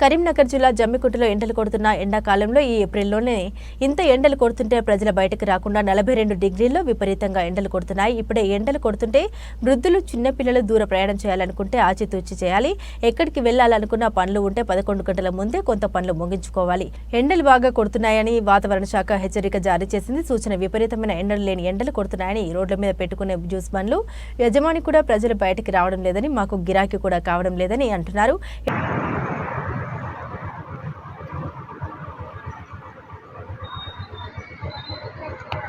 కరీంనగర్ జిల్లా జమ్మికుంటలో ఎండలు కొడుతున్న ఎండాకాలంలో ఈ ఏప్రిల్లోనే ఇంత ఎండలు కొడుతుంటే ప్రజల బయటకు రాకుండా నలభై రెండు డిగ్రీల్లో విపరీతంగా ఎండలు కొడుతున్నాయి. ఇప్పుడే ఎండలు కొడుతుంటే వృద్ధులు చిన్నపిల్లలు దూర ప్రయాణం చేయాలనుకుంటే ఆచితూచి చేయాలి. ఎక్కడికి వెళ్ళాలనుకున్న పనులు ఉంటే పదకొండు గంటల ముందే కొంత పనులు ముగించుకోవాలి. ఎండలు బాగా కొడుతున్నాయని వాతావరణ శాఖ హెచ్చరిక జారీ చేసింది. సూచన విపరీతమైన ఎండలు లేని ఎండలు కొడుతున్నాయని రోడ్ల మీద పెట్టుకునే జ్యూస్ బండ్లు యజమాని కూడా ప్రజలు బయటికి రావడం లేదని మాకు గిరాకీ కూడా కావడం లేదని అంటున్నారు.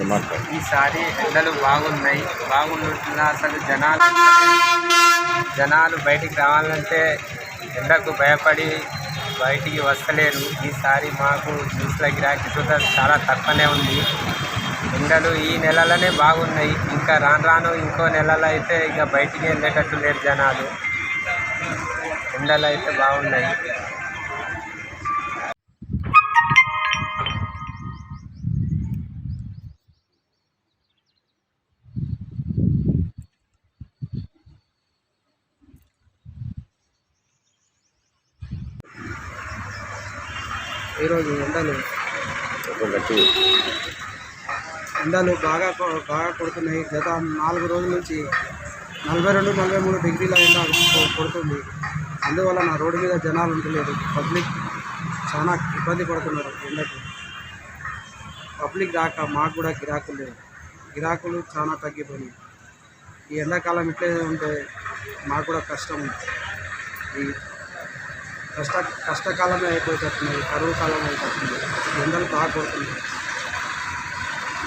ఈసారి ఎండలు బాగున్నాయి. బాగుండుతున్నా అసలు జనాలు జనాలు బయటికి రావాలంటే ఎండకు భయపడి బయటికి వస్తలేరు. ఈసారి మాకు జ్యూస్ల గిరాకీ కూడా చాలా తక్కువనే ఉంది. ఎండలు ఈ నెలలోనే బాగున్నాయి. ఇంకా రాను రాను ఇంకో నెలలో అయితే ఇక బయటికి వెళ్ళేటట్టు లేరు జనాలు. ఎండలు అయితే బాగున్నాయి. ఈరోజు ఎండలు? ఎండలు బాగా బాగా కొడుతున్నాయి. గత నాలుగు రోజుల నుంచి నలభై రెండు నలభై మూడు డిగ్రీల ఎండ కొడుతుంది. అందువల్ల నా రోడ్డు మీద జనాలు ఉండలేదు. పబ్లిక్ చాలా ఇబ్బంది పడుతున్నారు ఎండకు. పబ్లిక్ రాక మాకు కూడా గిరాకులు లేవు. గిరాకులు చాలా తగ్గిపోయినాయి. ఈ ఎండాకాలం ఇట్లే ఉంటే మాకు కూడా కష్టం. ఈ కష్ట కష్టకాలమే అయిపోతుంది కరువు కాలం అయిపోతుంది. ఎండలు బాగా కొడుతుంది